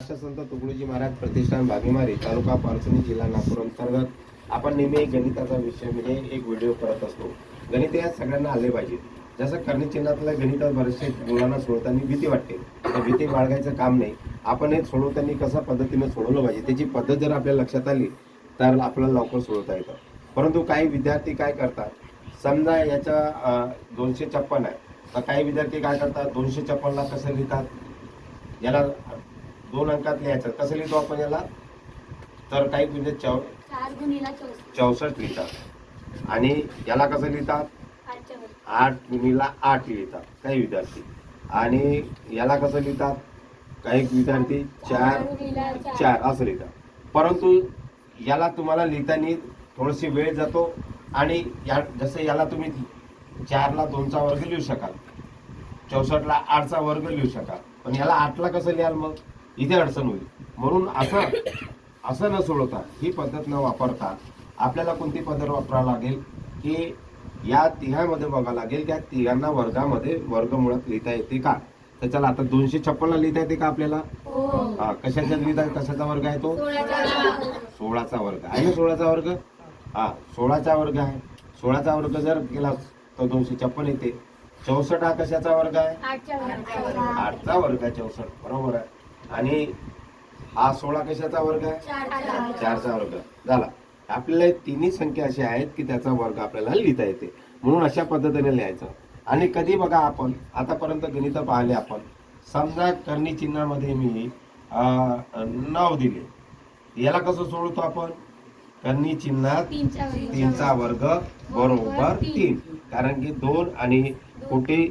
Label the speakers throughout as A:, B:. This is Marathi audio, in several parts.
A: संत तुकडोजी महाराज प्रतिष्ठान भागीमारी तालुका पारसणी जिल्हा नागपूर अंतर्गत आपण नेहमी एक गणिताचा विषय म्हणजे एक व्हिडिओ करत असतो. गणित या सगळ्यांना आले पाहिजे. जसं करणी चिन्हातल्या गणितात बरेचसे मुलांना सोडवताना भीती वाटते. तर भीती बाळगायचं काम नाही. आपण हे सोडवताना कसं पद्धतीने सोडवलं पाहिजे? त्याची पद्धत जर आपल्या लक्षात आली तर आपल्याला लवकर सोडवता येतं. परंतु काही विद्यार्थी काय करतात? समजा याच्या दोनशे छप्पन आहे. तर काही विद्यार्थी काय करतात? दोनशे छप्पनला कसं लिहितात? याला दोन अंकात लिहायचं कसं लिहितो आपण याला? तर काही म्हणजे चौ
B: चौसष्ट.
A: लिहितात. आणि याला कसं लिहितात. आठ गुणीला आठ लिहितात काही विद्यार्थी. आणि याला कसं लिहितात? काही विद्यार्थी चार. चार असं लिहितात. परंतु याला तुम्हाला लिहिताना थोडीशी वेळ जातो आणि या जसं याला तुम्ही चारला दोनचा वर्ग लिहू शकाल चौसष्टला आठचा वर्ग लिहू शकाल. पण याला आठला कसं लिहाल मग? इथे अडचण होईल. म्हणून असं असं न सोडवता ही पद्धत न वापरता आपल्याला कोणती पद्धत वापरावी लागेल? की या तिघांमध्ये बघावं लागेल त्या तिघांना वर्गामध्ये वर्गमुळात लिहिता येते का? तर चला आता दोनशे छप्पनला लिहिता येते का आपल्याला?
B: हो.
A: हा कशाचा लिहिता कशाचा वर्ग आहे तो. सोळाचा वर्ग. आहे ना सोळाचा वर्ग? हा सोळाचा वर्ग आहे. सोळाचा वर्ग जर केला तर दोनशे छप्पन येते. चौसष्ट हा कशाचा वर्ग आहे. आठचा वर्ग आहे चौसष्ट. बरोबर आहे. आणि हा सोळा कशाचा वर्ग आहे. चारचा. वर्ग. झाला. आपल्याला तिन्ही संख्या अशा आहेत की त्याचा वर्ग आपल्याला लिहिता येते. म्हणून अशा पद्धतीने लिहायचं. आणि कधी बघा आपण आतापर्यंत गणित पाहिले आपण. समजा करणी चिन्हामध्ये मी नऊ दिले. याला कसं सोडवतो आपण? करणी चिन्हात. तीनचा वर्ग. बरोबर तीन. कारण की दोन आणि कोटी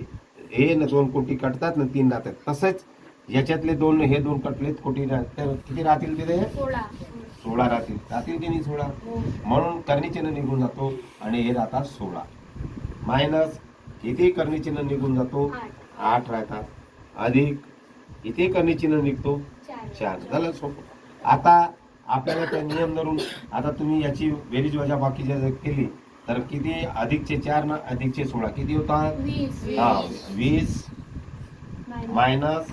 A: हे न दोन कोटी कटतात ना तीन राहतात. तसंच याच्यातले दोन हे दोन कटलेत कोटी तर किती राहतील तिथे?
B: सोळा.
A: राहतील. राहतील की नाही सोळा?
B: हो.
A: म्हणून करणी चिन्ह निघून जातो आणि हे राहतात सोळा. मायनस किती करणी चिन्ह निघून जातो?
B: आठ.
A: राहतात. अधिक इथे करणी चिन्ह निघतो?
B: चार.
A: झालं सोपं. आता आपल्याला त्या नियम धरून आता तुम्ही याची बेरीज वजा बाकी जर केली तर किती अधिकचे चार ना अधिकचे सोळा. किती होतात? हा वीस. मायनस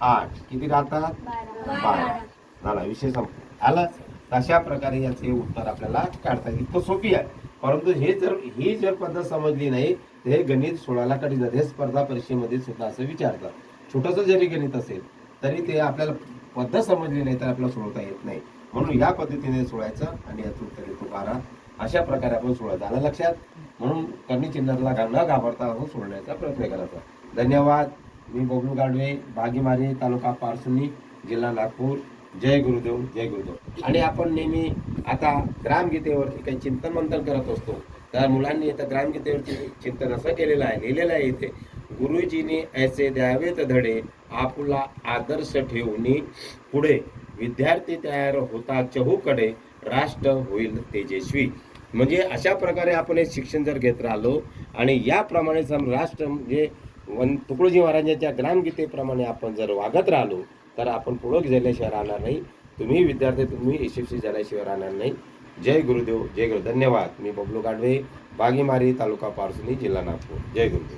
B: आठ.
A: किती राहतात?
B: बारा.
A: झाला विषय संपला. आला तशा प्रकारे याचे उत्तर आपल्याला काढता येईल. इतकं सोपी आहे. परंतु हे जर ही जर पद्धत समजली नाही तर हे गणित सोळाला कधी जाते. हे स्पर्धा परीक्षेमध्ये सुद्धा असं विचारतात. छोटंसं जरी गणित असेल तरी ते आपल्याला पद्धत समजली नाही तर आपल्याला सोडवता येत नाही. म्हणून या पद्धतीने सोडायचं आणि याचं उत्तर येतो बारा. अशा प्रकारे आपण सोडायचं आलं लक्षात. म्हणून कमी चिन्हाला न घाबरता सोडण्याचा प्रयत्न करायचा. धन्यवाद. मी बबलू गाडवे बागीमारी तालुका पारसुनी जिल्हा नागपूर. जय गुरुदेव जय गुरुदेव. आणि आपण नेहमी आता ग्रामगीतेवरती काही चिंतन मंथन करत असतो. तर मुलांनी आता ग्रामगीतेवरती चिंतन असं केलेलं आहे लिहिलेलं आहे इथे. गुरुजीने ऐसे द्यावेत धडे आपला आदर्श ठेवून पुढे. विद्यार्थी तयार होता चहूकडे राष्ट्र होईल तेजस्वी. म्हणजे अशा प्रकारे आपण हे शिक्षण जर घेत राहिलो आणि याप्रमाणे सम राष्ट्र म्हणजे वन तुकडोजी महाराजांच्या ग्रामगीतेप्रमाणे आपण जर वागत राहिलो तर आपण पुढं झाल्याशिवाय राहणार नाही. तुम्ही विद्यार्थी तुम्ही यशस्वी झाल्याशिवाय राहणार नाही. जय गुरुदेव जय गुरु. धन्यवाद. मी बबलू गाडवे बागीमारी तालुका पारसुनी जिल्हा नागपूर. जय गुरुदेव.